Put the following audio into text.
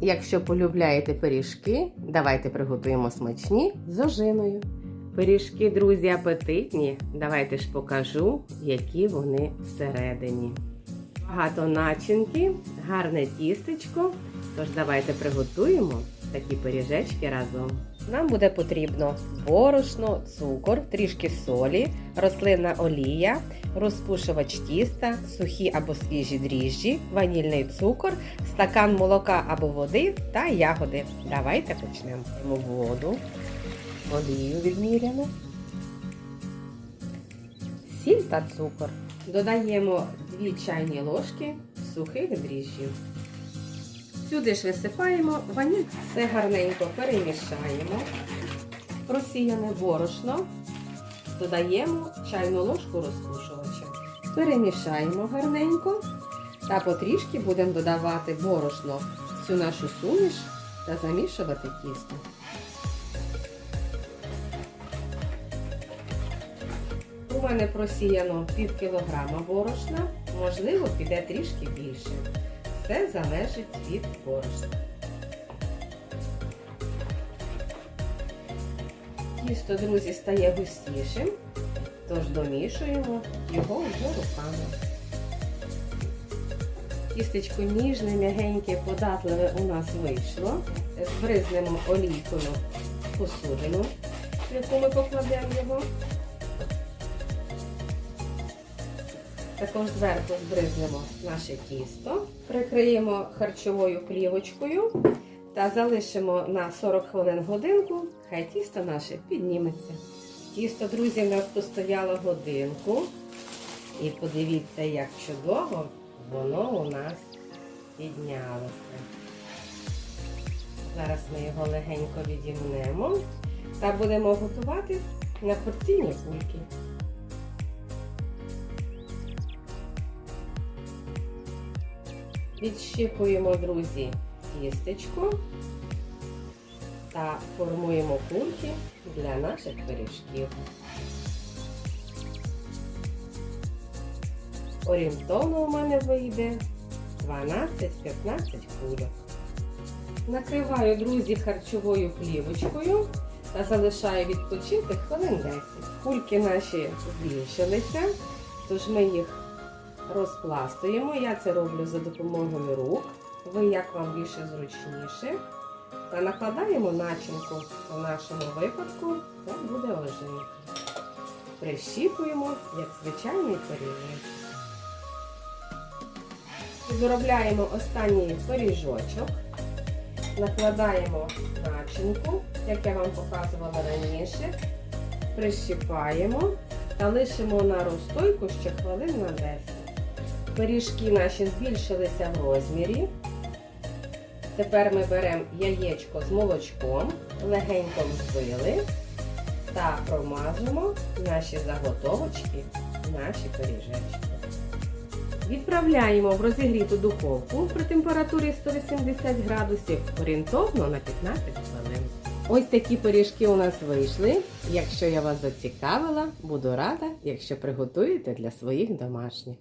Якщо полюбляєте пиріжки, давайте приготуємо смачні з ожиною. Пиріжки, друзі, апетитні. Давайте ж покажу, які вони всередині. Багато начинки, гарне тістечко. Тож давайте приготуємо такі пиріжечки разом. Нам буде потрібно борошно, цукор, трішки солі, рослинна олія, розпушувач тіста, сухі або свіжі дріжджі, ванільний цукор, стакан молока або води та ягоди. Давайте почнемо. Воду, олію відміряно, сіль та цукор. Додаємо 2 чайні ложки сухих дріжджів. Сюди ж висипаємо ваніль, все гарненько перемішаємо. Просіяне борошно, додаємо чайну ложку розпушувача. Перемішаємо гарненько та потрішки будемо додавати борошно в цю нашу суміш та замішувати тісто. У мене просіяно пів кілограма борошна, можливо, піде трішки більше. Все залежить від борошна. Тісто, друзі, стає густішим, тож домішуємо його вже руками. Тістечко ніжне, м'ягеньке, податливе у нас вийшло. Збризнемо олійкою посудину, в яку ми покладемо його. Також зверху збризнемо наше тісто, прикриємо харчовою плівочкою та залишимо на 40 хвилин годинку, хай тісто наше підніметься. Тісто, друзі, в нас постояло годинку. І подивіться, як чудово воно у нас піднялося. Зараз ми його легенько відімнемо та будемо готувати на порційні кульки. Відщипуємо, друзі, тістечко та формуємо кульки для наших пиріжків. Орієнтовно у мене вийде 12-15 кульок. Накриваю, друзі, харчовою плівочкою та залишаю відпочити хвилин 10. Кульки наші збільшилися, тож ми їх розпластуємо. Я це роблю за допомогою рук. Ви як вам більше зручніше. Та накладаємо начинку. У нашому випадку це буде ожинка. Прищіпуємо, як звичайний пиріжок. Доробляємо останній пиріжочок. Накладаємо начинку, як я вам показувала раніше. Прищіпаємо та лишимо на розстойку ще хвилин на 10. Пиріжки наші збільшилися в розмірі. Тепер ми беремо яєчко з молочком, легенько взбили та промажемо наші заготовочки, наші пиріжечки. Відправляємо в розігріту духовку при температурі 180 градусів орієнтовно на 15 хвилин. Ось такі пиріжки у нас вийшли. Якщо я вас зацікавила, буду рада, якщо приготуєте для своїх домашніх.